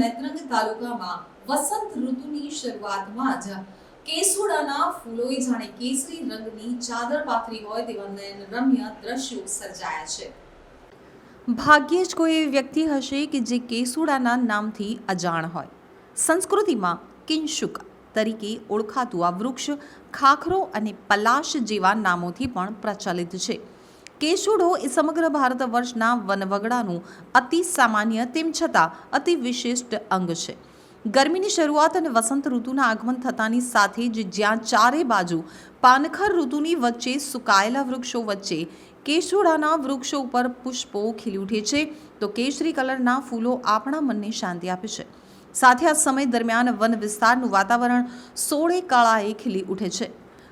નેત્રંગ તાલુકામાં વસંત ઋતુની શરૂઆતમાં જ કેસુડાના ફૂલોએ જાણે કેસરી રંગની ચાદર પાથરી હોય તેવા નયનરમ્ય દ્રશ્યો સર્જાયા છે. ભાગ્યે જ કોઈ વ્યક્તિ હશે કે જે કેસુડાના નામથી અજાણ હોય. સંસ્કૃતિમાં કિંશુક તરીકે ઓળખાતું આ વૃક્ષ ખાખરો અને પલાશ જેવા નામોથી પણ પ્રચલિત છે. કેસુડો એ સમગ્ર ભારત વર્ષના વનવગડાનું અતિ સામાન્ય તેમ છતાં અતિ વિશિષ્ટ અંગ છે. ગરમીની શરૂઆત અને વસંત ઋતુના આગમન થતાની સાથે જ જ્યાં ચારે બાજુ પાનખર ઋતુની વચ્ચે સુકાયેલા વૃક્ષો વચ્ચે કેસુડાના વૃક્ષો ઉપર પુષ્પો ખીલી ઉઠે છે, તો કેસરી કલરના ફૂલો આપણા મનને શાંતિ આપે છે. સાથે આ સમય દરમિયાન વન વિસ્તારનું વાતાવરણ સોળે કાળાએ ખીલી ઉઠે છે.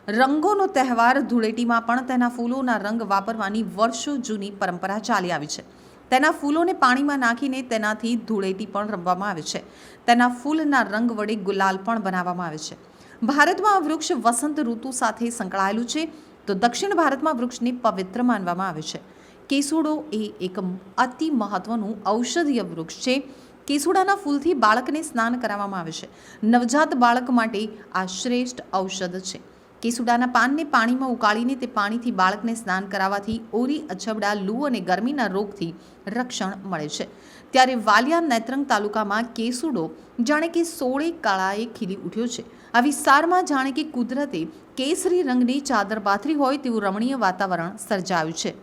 રંગોનો તહેવાર ધૂળેટીમાં પણ તેના ફૂલોના રંગ વાપરવાની વર્ષો જૂની પરંપરા ચાલી આવી છે. તેના ફૂલોને પાણીમાં નાખીને તેનાથી ધૂળેટી પણ રમવામાં આવે છે. તેના ફૂલના રંગ વડે ગુલાલ પણ બનાવવામાં આવે છે. ભારતમાં આ વૃક્ષ વસંત ઋતુ સાથે સંકળાયેલું છે તો દક્ષિણ ભારતમાં વૃક્ષને પવિત્ર માનવામાં આવે છે. કેસુડો એ એક અતિ મહત્વનું ઔષધીય વૃક્ષ છે. કેસુડાના ફૂલથી બાળકને સ્નાન કરાવવામાં આવે છે. નવજાત બાળક માટે આ શ્રેષ્ઠ ઔષધ છે. કેસુડાના પાનને પાણીમાં ઉકાળીને તે પાણીથી બાળકને સ્નાન કરાવવાથી ઓરી, અછબડા, લૂ અને ગરમીના રોગથી રક્ષણ મળે છે. ત્યારે વાલિયા નેત્રંગ તાલુકામાં કેસુડો જાણે કે સોળે કાળાએ ખીલી ઉઠ્યો છે. આ વિસ્તારમાં જાણે કે કુદરતે કેસરી રંગની ચાદર પાથરી હોય તેવું રમણીય વાતાવરણ સર્જાયું છે.